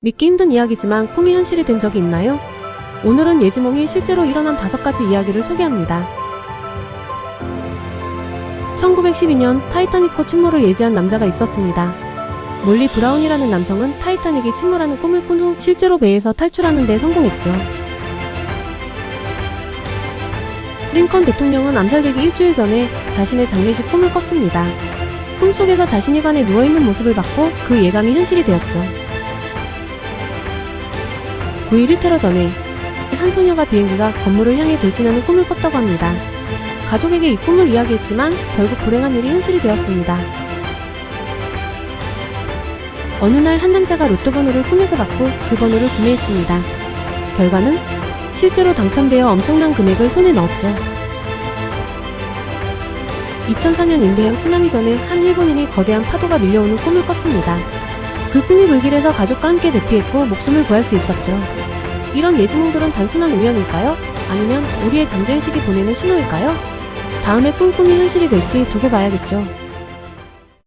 믿기 힘든 이야기지만 꿈이 현실이 된 적이 있나요? 오늘은 예지몽이 실제로 일어난 다섯 가지 이야기를 소개합니다. 1912년 타이타닉호 침몰을 예지한 남자가 있었습니다. 몰리 브라운이라는 남성은 타이타닉이 침몰하는 꿈을 꾼 후 실제로 배에서 탈출하는 데 성공했죠. 링컨 대통령은 암살되기 일주일 전에 자신의 장례식 꿈을 꿨습니다. 꿈속에서 자신이 관에 누워있는 모습을 봤고 그 예감이 현실이 되었죠. 9일 1테러 전에 한 소녀가 비행기가 건물을 향해 돌진하는 꿈을 꿨다고 합니다. 가족에게 이 꿈을 이야기했지만 결국 불행한 일이 현실이 되었습니다. 어느 날 한 남자가 로또 번호를 꿈에서 받고 그 번호를 구매했습니다. 결과는 실제로 당첨되어 엄청난 금액을 손에 넣었죠. 2004년 인도양 쓰나미 전에 한 일본인이 거대한 파도가 밀려오는 꿈을 꿨습니다. 그 꿈이 불길해서 가족과 함께 대피했고 목숨을 구할 수 있었죠. 이런 예지몽들은 단순한 우연일까요? 아니면 우리의 잠재의식이 보내는 신호일까요? 다음에 꿈꿈이 현실이 될지 두고 봐야겠죠.